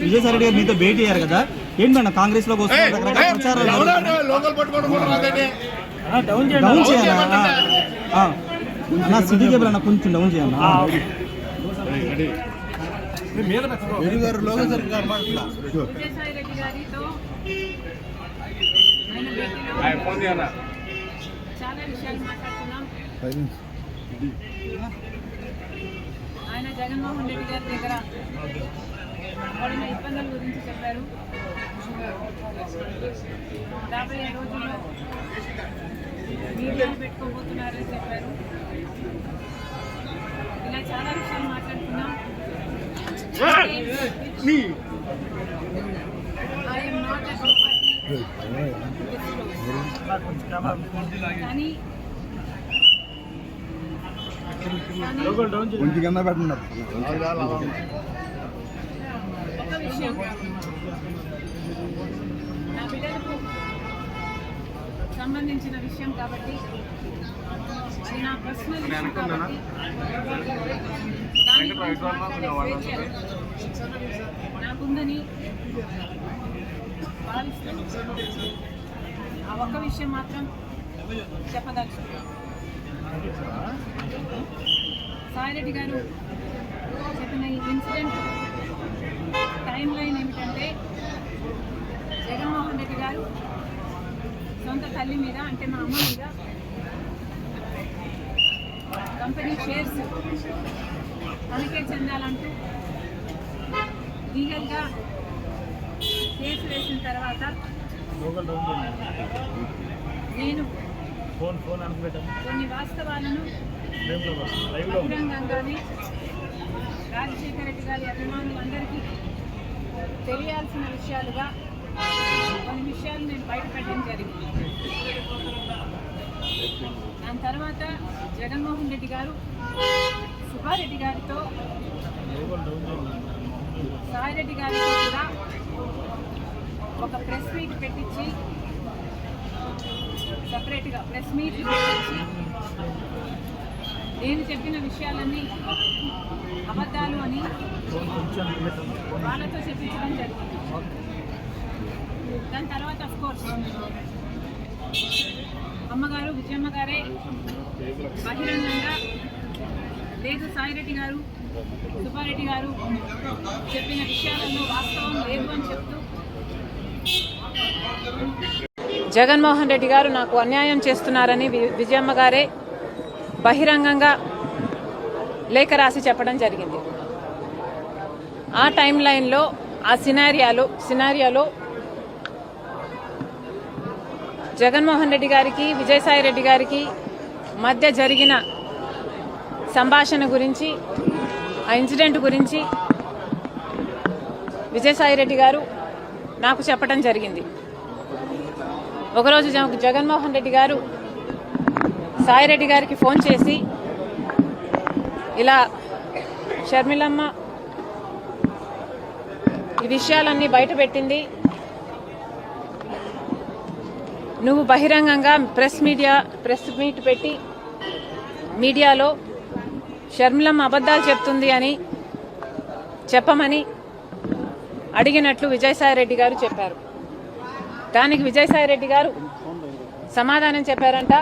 విజయసాయి రెడ్డి గారు మీతో భేటీ అయ్యారు కదా. ఏంటి మేడం కాంగ్రెస్లోకి డౌన్ చేయాలా? ఆ. అన్న సిటీ కేబుల్ అన్న కొంచెం డౌన్ చేయాలి? విజయసాయి రెడ్డి గారితో ఆయన భేటీలో చాలా విషయాలు మాట్లాడుకున్నాం ఆయన జగన్మోహన్ రెడ్డి గారి దగ్గర పడిన ఇబ్బందుల గురించి చెప్పారు. రాబోయే రోజుల్లో మీడియాను పెట్టుకోబోతున్నారని చెప్పారు. ఇలా చాలా విషయాలు మాట్లాడుకున్నాం. కానీ కానీ కొంచెం కింద పెట్టండి. విషయం. నా బిడ్డలకు సంబంధించిన విషయం కాబట్టి అది నా పర్సనల్ విషయం కాబట్టి దాని గురించి మాట్లాడే నాకుందని భావిస్తూ ఆ ఒక్క విషయం మాత్రం చెప్పదలుచుకున్నాను సాయిరెడ్డి గారు చెప్పిన ఈ ఇన్సిడెంట్ టైం లైన్ ఏమిటంటే జగన్మోహన్ రెడ్డి గారు సొంత తల్లి మీద అంటే మా అమ్మ మీద కంపెనీ షేర్స్ తనకే చెందాలంటూ లీగల్గా కేసు వేసిన తర్వాత నేను కొన్ని వాస్తవాలను రాజశేఖర రెడ్డి గారి అభిమానులందరికీ తెలియాల్సిన విషయాలుగా కొన్ని విషయాలు నేను బయటపెట్టడం జరిగింది. దాని తర్వాత జగన్మోహన్ రెడ్డి గారు సుబ్బారెడ్డి గారితో సాయిరెడ్డి గారితో కూడా ఒక ప్రెస్ మీట్ పెట్టించి సపరేట్గా ప్రెస్ మీట్ పెట్టించి నేను చెప్పిన విషయాలన్నీ అబద్ధాలు అని వాళ్ళతో చెప్పించడం జరిగింది. దాని తర్వాత అఫ్ కోర్స్ అమ్మగారు విజయమ్మ గారే బహిరంగంగా లేదు సాయిరెడ్డి గారు సుబ్బారెడ్డి గారు చెప్పిన విషయాలలో వాస్తవం లేదు అని చెప్తూ జగన్మోహన్ రెడ్డి గారు నాకు అన్యాయం చేస్తున్నారని విజయమ్మ గారే బహిరంగంగా లేఖ రాసి చెప్పడం జరిగింది. ఆ టైం లైన్లో ఆ సినారియాలో సినారియాలో జగన్మోహన్ రెడ్డి గారికి విజయసాయి రెడ్డి గారికి మధ్య జరిగిన సంభాషణ గురించి ఆ ఇన్సిడెంట్ గురించి విజయసాయి రెడ్డి గారు నాకు చెప్పడం జరిగింది. ఒకరోజు జగన్మోహన్ రెడ్డి గారు సాయిరెడ్డి గారికి ఫోన్ చేసి ఇలా షర్మిలమ్మ ఈ విషయాలన్నీ బయటపెట్టింది నువ్వు బహిరంగంగా ప్రెస్ మీడియా ప్రెస్ మీట్ పెట్టి మీడియాలో షర్మిలమ్మ అబద్ధాలు చెప్తుంది అని చెప్పమని అడిగినట్లు విజయసాయిరెడ్డి గారు చెప్పారు. దానికి విజయసాయి రెడ్డి గారు సమాధానం చెప్పారంట.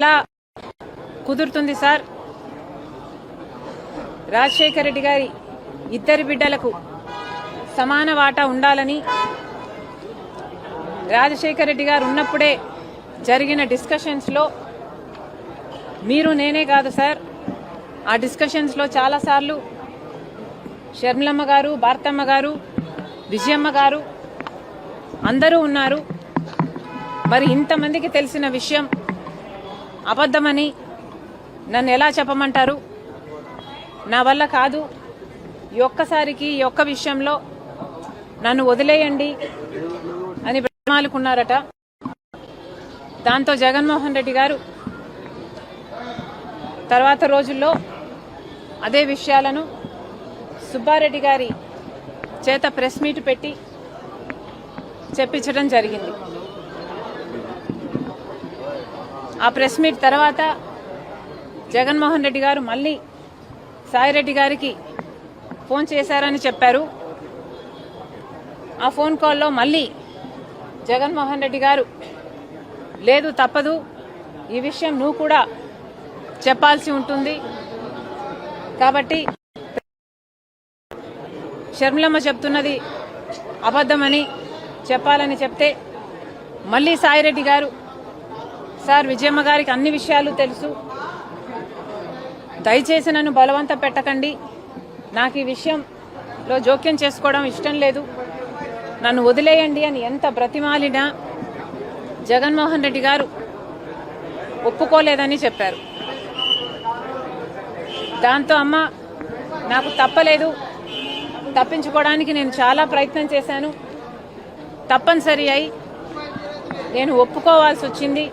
ఇలా కుదురుతుంది సార్. రాజశేఖర రెడ్డి గారి ఇద్దరి బిడ్డలకు సమాన వాటా ఉండాలని రాజశేఖర రెడ్డి గారు ఉన్నప్పుడే జరిగిన డిస్కషన్స్లో మీరు నేనే కాదు సార్. ఆ డిస్కషన్స్లో చాలాసార్లు షర్మిలమ్మ గారు భారతమ్మ గారు విజయమ్మ గారు అందరూ ఉన్నారు. మరి ఇంతమందికి తెలిసిన విషయం అబద్ధమని నన్ను ఎలా చెప్పమంటారు? నా వల్ల కాదు. ఈ ఒక్కసారికి ఈ ఒక్క విషయంలో నన్ను వదిలేయండి అని బ్రహ్మాలుకున్నారట దాంతో జగన్మోహన్ రెడ్డి గారు తర్వాత రోజుల్లో అదే విషయాలను సుబ్బారెడ్డి గారి చేత ప్రెస్ మీట్ పెట్టి చెప్పించడం జరిగింది. ఆ ప్రెస్ మీట్ తర్వాత జగన్మోహన్ రెడ్డి గారు మళ్ళీ సాయిరెడ్డి గారికి ఫోన్ చేశారని చెప్పారు. ఆ ఫోన్ కాల్లో మళ్ళీ జగన్మోహన్ రెడ్డి గారు లేదు తప్పదు. ఈ విషయం నువ్వు కూడా చెప్పాల్సి ఉంటుంది. కాబట్టి షర్మిలమ్మ చెప్తున్నది అబద్ధమని చెప్పాలని చెప్తే మళ్ళీ సాయిరెడ్డి గారు సార్ విజయమ్మ గారికి అన్ని విషయాలు తెలుసు. దయచేసి నన్ను బలవంత పెట్టకండి. నాకు ఈ విషయంలో జోక్యం చేసుకోవడం ఇష్టం లేదు. నన్ను వదిలేయండి అని ఎంత బ్రతిమాలినా జగన్మోహన్ రెడ్డి గారు ఒప్పుకోలేదని చెప్పారు. దాంతో అమ్మ నాకు తప్పలేదు. తప్పించుకోవడానికి నేను చాలా ప్రయత్నం చేశాను. తప్పనిసరి అయి నేను ఒప్పుకోవాల్సి వచ్చింది.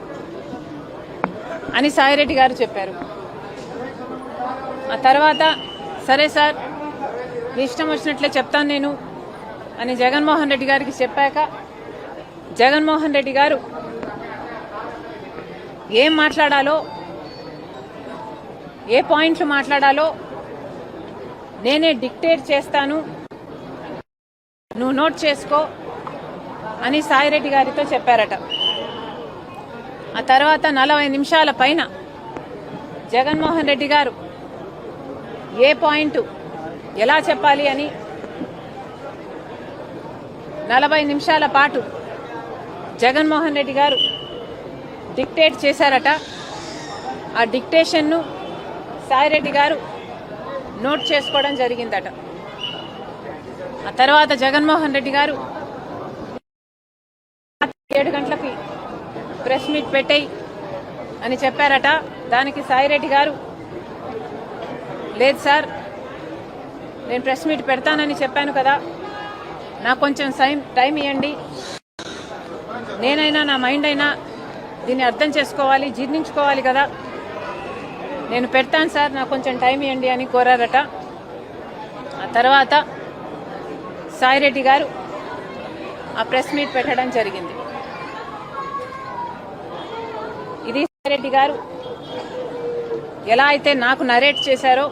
అని సాయిరెడ్డి గారు చెప్పారు. ఆ తర్వాత సరే సార్ మీ ఇష్టం వచ్చినట్లే చెప్తాను నేను అని జగన్మోహన్ రెడ్డి గారికి చెప్పాక జగన్మోహన్ రెడ్డి గారు ఏం మాట్లాడాలో ఏ పాయింట్లు మాట్లాడాలో నేనే డిక్టేట్ చేస్తాను. నువ్వు నోట్ చేసుకో అని సాయిరెడ్డి గారితో చెప్పారట. ఆ తర్వాత నలభై నిమిషాల పైన జగన్మోహన్ రెడ్డి గారు ఏ పాయింట్ ఎలా చెప్పాలి అని నలభై నిమిషాల పాటు జగన్మోహన్ రెడ్డి గారు డిక్టేట్ చేశారట. ఆ డిక్టేషన్ను సాయిరెడ్డి గారు నోట్ చేసుకోవడం జరిగిందట. ఆ తర్వాత జగన్మోహన్ రెడ్డి గారు మీట్ పెట్టేయి అని చెప్పారట. దానికి సాయిరెడ్డి గారు లేదు సార్ నేను ప్రెస్ మీట్ పెడతానని చెప్పాను కదా నాకు కొంచెం సైన్ టైం ఇవ్వండి నేనైనా నా మైండ్ అయినా దీన్ని అర్థం చేసుకోవాలి జీర్ణించుకోవాలి కదా. నేను పెడతాను సార్ నాకు కొంచెం టైం ఇవ్వండి అని కోరారట. ఆ తర్వాత సాయిరెడ్డి గారు ఆ ప్రెస్ మీట్ పెట్టడం జరిగింది. ఇది సాయిరెడ్డి గారు ఎలా అయితే నాకు నరేట్ చేశారో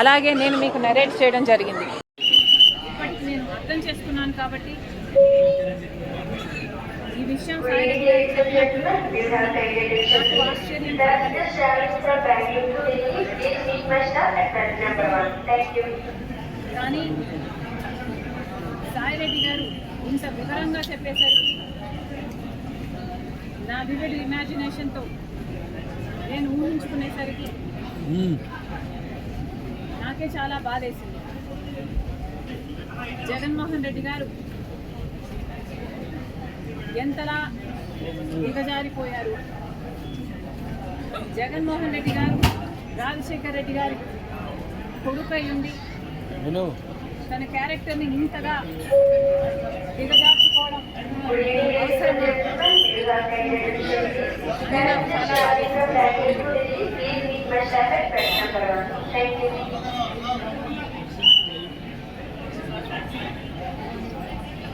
అలాగే నేను మీకు నరేట్ చేయడం జరిగింది ఇప్పటికి నేను అర్థం చేసుకున్నాను కాబట్టి ఈ విషయం సాయిరెడ్డి గారికి చెప్పినప్పుడు నాకు ఆశ్చర్యం కలగలేదు. కానీ సాయిరెడ్డి గారు ఇంత వివరంగా చెప్పేసరికి నా వివిడ్ ఇమాజినేషన్తో నేను ఊహించుకునేసరికి నాకే చాలా బాధేసింది. జగన్మోహన్ రెడ్డి గారు ఎంతలా దిగజారిపోయారు. జగన్మోహన్ రెడ్డి గారు రాజశేఖర్ రెడ్డి గారి కొడుకై ఉంది తన క్యారెక్టర్ని ఇంతగా దిగజార్చుకోవడం అవసరమా?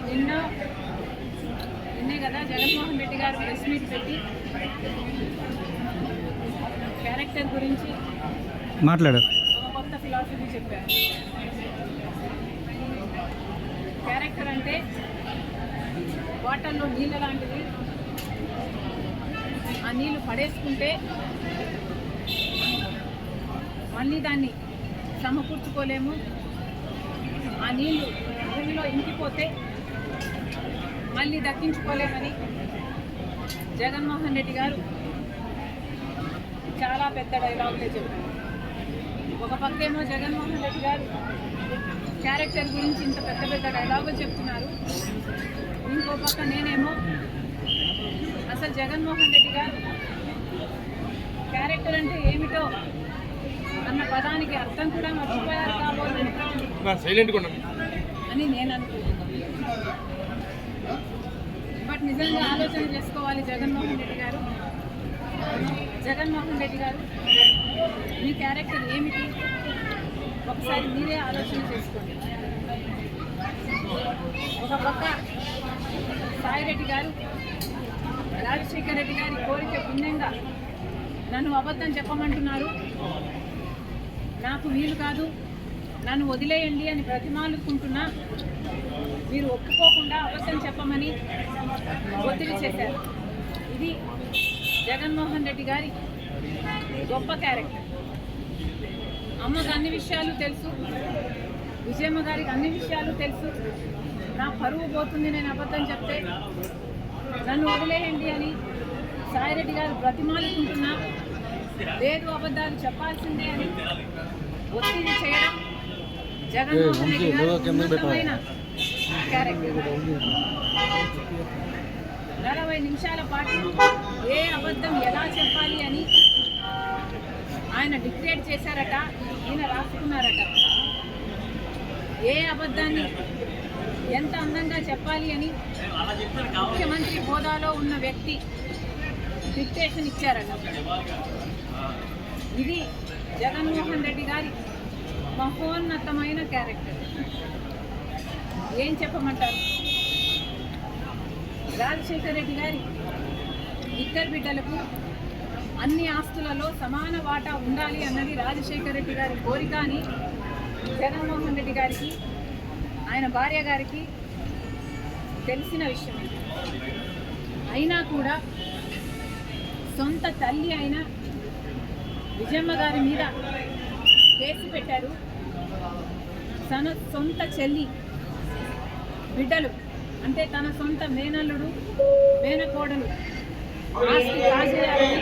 నిన్న నిన్నే కదా జగన్మోహన్ రెడ్డి గారు ప్రెస్ మీట్ పెట్టి క్యారెక్టర్ గురించి మాట్లాడారు కొత్త ఫిలాసఫీ చెప్పారు. క్యారెక్టర్ అంటే వాటర్లో నీళ్ళ లాంటిది. ఆ నీళ్ళు పడేసుకుంటే మళ్ళీ దాన్ని సమకూర్చుకోలేము. ఆ నీళ్ళు భూమిలో ఇంకిపోతే మళ్ళీ దక్కించుకోలేమని జగన్మోహన్ రెడ్డి గారు చాలా పెద్ద డైలాగులే చెప్పారు. ఒక పక్కేమో జగన్మోహన్ రెడ్డి గారు క్యారెక్టర్ గురించి ఇంత పెద్ద పెద్ద డైలాగులు చెప్తున్నారు. ఇంకో పక్క నేనేమో అసలు జగన్మోహన్ రెడ్డి గారు క్యారెక్టర్ అంటే ఏమిటో అన్న పదానికి అర్థం కూడా మర్చిపోయారు కాబోలు అని నేను అనుకుంటున్నాను. బట్ నిజంగా ఆలోచన చేసుకోవాలి జగన్మోహన్ రెడ్డి గారు. జగన్మోహన్ రెడ్డి గారు మీ క్యారెక్టర్ ఏమిటి? ఒకసారి మీరే ఆలోచన చేసుకోండి. ఒక పక్క సాయిరెడ్డి గారు రాజశేఖర రెడ్డి గారి కోరిక భిన్నంగా నన్ను అబద్ధం చెప్పమంటున్నారు. నాకు వీలు కాదు. నన్ను వదిలేయండి అని ప్రతిమాలుకుంటున్నా మీరు ఒప్పుకోకుండా అబద్ధం చెప్పమని ఒత్తిడి చేశారు. ఇది జగన్మోహన్ రెడ్డి గారి గొప్ప క్యారెక్టర్. అమ్మకు అన్ని విషయాలు తెలుసు. విజయమ్మ గారికి అన్ని విషయాలు తెలుసు. నా పరువు పోతుంది నేను అబద్ధం చెప్తే. నన్ను వదిలేయండి అని సాయిరెడ్డి గారు బ్రతిమాలుకుంటున్నా. లేదు అబద్ధాలు చెప్పాల్సిందే అని ఒత్తిడి చేయడం జగన్మోహన్ రెడ్డి గారి ఉన్నతమైన క్యారెక్టర్. నలభై నిమిషాల పాటు ఏ అబద్ధం ఎలా చెప్పాలి అని ఆయన డిక్టేట్ చేశారట ఈయన రాసుకున్నారట. ఏ అబద్ధాన్ని ఎంత అందంగా చెప్పాలి అని ముఖ్యమంత్రి హోదాలో ఉన్న వ్యక్తి డిక్టేషన్ ఇచ్చారట. ఇది జగన్మోహన్ రెడ్డి గారి మహోన్నతమైన క్యారెక్టర్ ఏం చెప్పమంటారు? రాజశేఖర రెడ్డి గారి ఇద్దరు బిడ్డలకు అన్ని ఆస్తులలో సమాన వాటా ఉండాలి అన్నది రాజశేఖర రెడ్డి గారి కోరిక అని జగన్మోహన్ రెడ్డి గారికి ఆయన భార్య గారికి తెలిసిన విషయమే. అయినా కూడా సొంత తల్లి అయిన విజయమ్మ గారి మీద కేసు పెట్టారు. తన సొంత చెల్లి బిడ్డలు అంటే తన సొంత మేనల్లుడు మేనకోడలు ఆస్తి కాజేయాలని